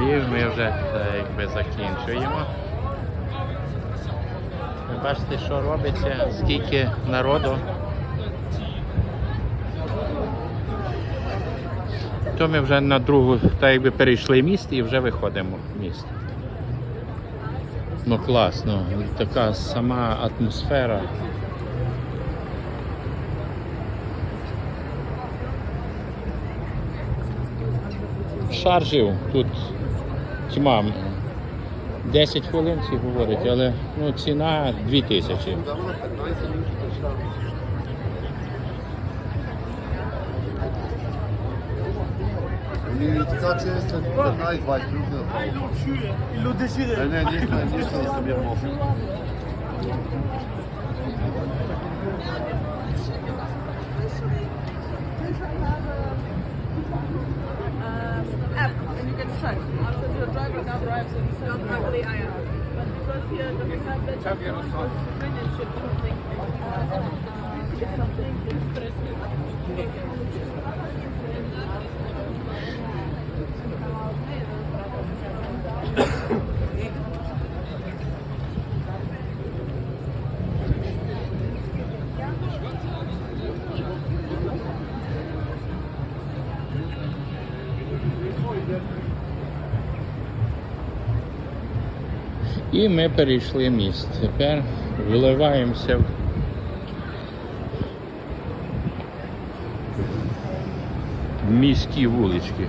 І ми вже якби закінчуємо. Ви бачите, що робиться, скільки народу. То ми вже на другу, так якби перейшли міст і вже виходимо в міст. Ну класно, така сама атмосфера. Шаржів тут тьма. 10 хвилин всі говорять, але ну, ціна 2000. Літка чисто, 15, get distracted. You're driving I am. But because here, the fact to Not think it's something. Thank you. І ми перейшли міст. Тепер виливаємося в міські вулички.